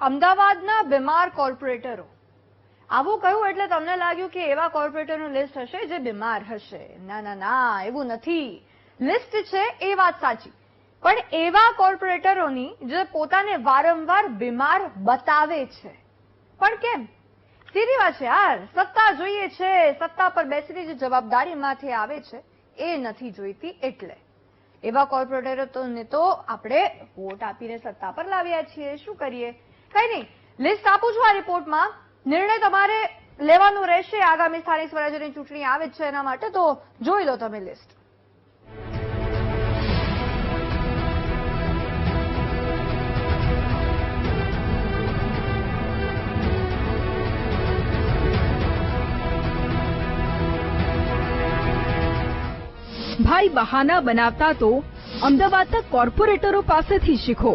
અમદાવાદના બીમાર કોર્પોરેટરો. આવું કહ્યું એટલે તમને લાગ્યું કે એવા કોર્પોરેટરનું લિસ્ટ હશે જે બીમાર હશે. ના ના ના, એવું નથી. લિસ્ટ છે એ વાત સાચી. પણ એવા કોર્પોરેટરોની જે પોતાને વારંવાર બીમાર બતાવે છે. પણ કેમ? સીધી વાત છે યાર સત્તા જોઈએ છે. સત્તા પર બેસીને જે જવાબદારી માથે આવે છે, એ નથી જોઈતી એટલે. એવા કોર્પોરેટરોને તો આપણે વોટ આપીને સત્તા પર લાવ્યા છીએ. શું કરીએ? કઈ નહીં. લિસ્ટ આપું છું આ રિપોર્ટમાં. નિર્ણય તમારે લેવાનું રહેશે. આગામી સ્થાનિક સ્વરાજ્યની ચૂંટણી આવે છે એના માટે, તો જોઈ લો તમે લિસ્ટ. ભાઈ બહાના બનાવતા તો અમદાવાદના કોર્પોરેટરો પાસેથી શીખો.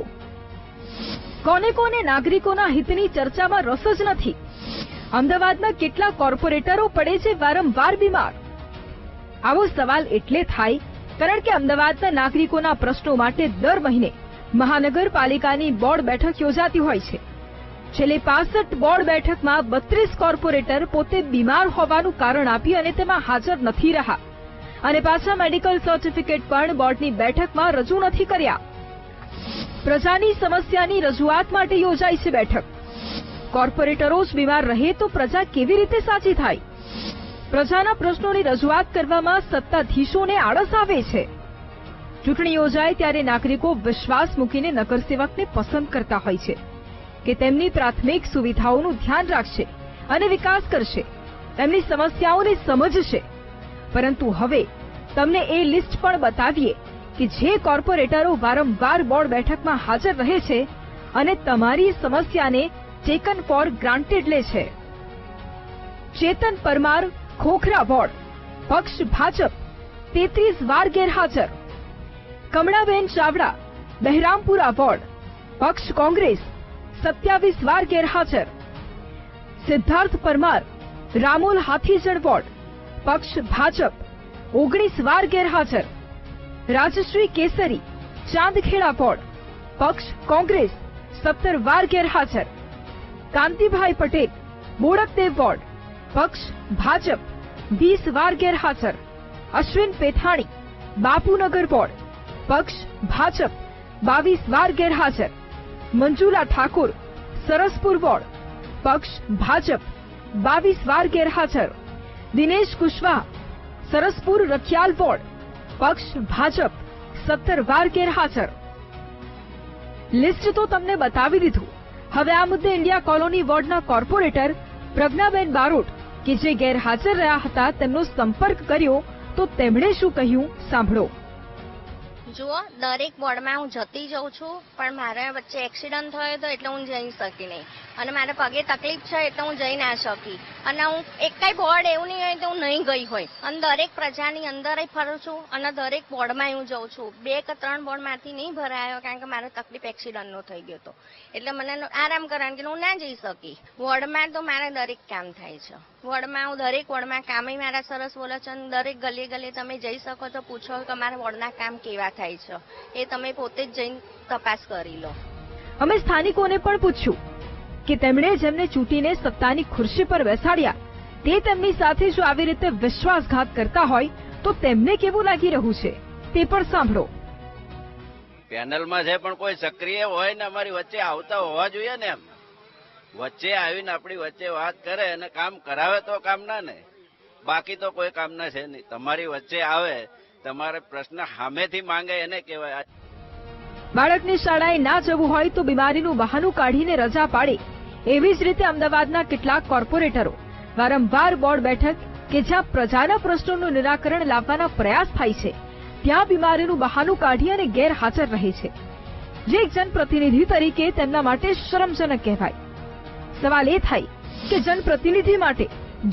કોને કોને નાગરિકોના હિતની ચર્ચામાં રસ જ નથી. અમદાવાદના કેટલા કોર્પોરેટરો પડે છે વારંવાર બીમાર? આવો સવાલ એટલે થાય, કારણ કે અમદાવાદના નાગરિકોના પ્રશ્નો માટે દર મહિને મહાનગરપાલિકાની બોર્ડ બેઠક યોજાતી હોય છે. છેલ્લે પાસઠ બોર્ડ બેઠકમાં બત્રીસ કોર્પોરેટર પોતે બીમાર હોવાનું કારણ આપી અને તેમાં હાજર નથી રહ્યા. અને પાછા મેડિકલ સર્ટિફિકેટ પણ બોર્ડની બેઠકમાં રજૂ નથી કર્યા. પ્રજાની સમસ્યાની રજૂઆત માટે યોજાઈ છે બેઠક. કોર્પોરેટરો જ બીમાર રહે તો પ્રજા કેવી રીતે સાચી થાય? પ્રજાના પ્રશ્નોની રજૂઆત કરવામાં સત્તાધીશોને આળસ આવે છે. ચૂંટણી યોજાય ત્યારે નાગરિકો વિશ્વાસ મૂકીને નગરસેવકને પસંદ કરતા હોય છે, કે તેમની પ્રાથમિક સુવિધાઓનું ધ્યાન રાખશે અને વિકાસ કરશે. તેમની સમસ્યાઓને સમજશે. પરંતુ હવે તમને એ લિસ્ટ પણ બતાવીએ કે જે કોર્પોરેટરો વારંવાર બોર્ડ બેઠકમાં હાજર રહે છે અને તમારી સમસ્યાને ટેકન ફોર ગ્રાન્ટેડ લે છે. ચેતન પરમાર, ખોખરા બોર્ડ, પક્ષ ભાજપ, તેત્રીસ વાર ગેરહાજર. કમળાબેન ચાવડા, બહેરામપુરા વોર્ડ પક્ષ કોંગ્રેસ, સત્યાવીસ વાર ગેરહાજર. સિદ્ધાર્થ પરમાર, રામોલ હાથીજડ વોર્ડ પક્ષ ભાજપ, ઓગણીસ વાર ગેરહાજર. રાજશ્રી કેસરી ચાંદખેડા વોર્ડ પક્ષ કોંગ્રેસ સત્તર વાર ગેરહાજર કાંતિભાઈ પટેલ બોડકદેવ વોર્ડ પક્ષ ભાજપ વીસ વાર ગેરહાજર અશ્વિન પેથાણી બાપુનગર વોર્ડ પક્ષ ભાજપ બાવીસ વાર ગેરહાજર મંજુલા ઠાકોર સરસપુર વોર્ડ પક્ષ ભાજપ બાવીસ વાર ગેરહાજર દિનેશ કુશવાહ સરસપુર રખિયાલ વોર્ડ પક્ષ ભાજપ સત્તર વાર ગેરહાજર. લિસ્ટ તો તમને બતાવી દીધું. હવે આ મુદ્દે ઇન્ડિયા કોલોની વોર્ડના કોર્પોરેટર પ્રજ્ઞાબેન બારોટ, કે જે ગેરહાજર રહ્યા હતા, તેમનો સંપર્ક કર્યો તો તેમણે શું કહ્યું? સાંભળો. જુઓ, દરેક વોર્ડમાં હું જતી જઉં છું, પણ મારા વચ્ચે એક્સિડન્ટ થયો હતો એટલે હું જઈ શકી નહીં. અને મારે પગે તકલીફ છે એટલે હું જઈ ના શકી. અને હું એક કઈ બોર્ડ એવું નહીં હોય તો હું નહીં ગઈ હોય. અને દરેક પ્રજાની અંદર ફરું છું અને દરેક બોર્ડમાં હું જઉં છું. બે કે ત્રણ બોર્ડમાંથી નહીં ભરાયો કારણ કે મારે તકલીફ એક્સિડન્ટનો થઈ ગયો હતો. એટલે મને આરામ કરવાનું કે હું ના જઈ શકી. વોર્ડમાં તો મારે દરેક કામ થાય છે. વોર્ડમાં હું દરેક વોર્ડમાં કામે મારા સરસ બોલે છે અને દરેક ગલીએ ગલીએ તમે જઈ શકો તો પૂછો કે અમારા વોર્ડના કામ કેવા થાય છે. એ તમે પોતે જ જઈને તપાસ કરી લો. અમે સ્થાનિકોને પણ પૂછ્યું કે તેમણે જેમને ચૂંટીને સત્તાની ખુરશી પર બેસાડ્યા તે તેમની સાથે જો આવી રીતે વિશ્વાસઘાત કરતા હોય તો તેમને કેવું લાગી રહ્યું છે? તે પણ સાંભળો. પેનલમાં છે પણ કોઈ સક્રિય હોય ને અમારી વચ્ચે આવતા હોવા જોઈએ ને એમ. વચ્ચે આવીને આપણી વચ્ચે વાત કરે અને કામ કરાવે તો કામ ના ને. બાકી તો કોઈ કામ ના છે નહીં. તમારી વચ્ચે આવે, તમારે પ્રશ્ન સામેથી માંગે એને કહેવાય. બાળકને શાળાએ ના જવું હોય તો બીમારીનું બહાનું કાઢીને રજા પાડે. એવી જ રીતે અમદાવાદના કેટલાક કોર્પોરેટરો વારંવાર બોર્ડ બેઠક કે જ્યાં પ્રજાના પ્રશ્નોનું નિરાકરણ લાવવાના પ્રયાસ થાય છે, ત્યાં બીમારીનું બહાનું કાઢી અને ગેરહાજર રહે છે. જે એક જનપ્રતિનિધિ તરીકે તેમના માટે શરમજનક કહેવાય. સવાલ એ થાય કે જનપ્રતિનિધિ માટે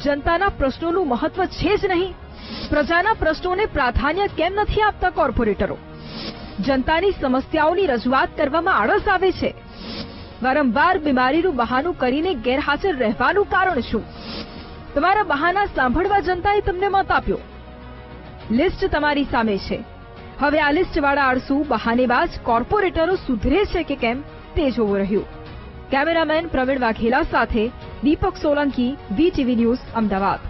જનતાના પ્રશ્નોનું મહત્વ છે જ નહીં. પ્રજાના પ્રશ્નોને પ્રાધાન્ય કેમ નથી આપતા કોર્પોરેટરો? જનતાની સમસ્યાઓની રજૂઆત કરવામાં આળસ આવે છે. વારંવાર બીમારીનું બહાનું કરીને ગેરહાજર રહેવાનું કારણ શું? તમારા બહાના સાંભળવા જનતાએ તમને મત આપ્યો. લિસ્ટ તમારી સામે છે. હવે આ લિસ્ટવાળા આળસુ બહાનેબાજ કોર્પોરેટરો સુધરે છે કે કેમ તે જોવું રહ્યું. કેમેરામેન પ્રવીણ વાઘેલા સાથે દીપક સોલંકી વીટીવી ન્યૂઝ અમદાવાદ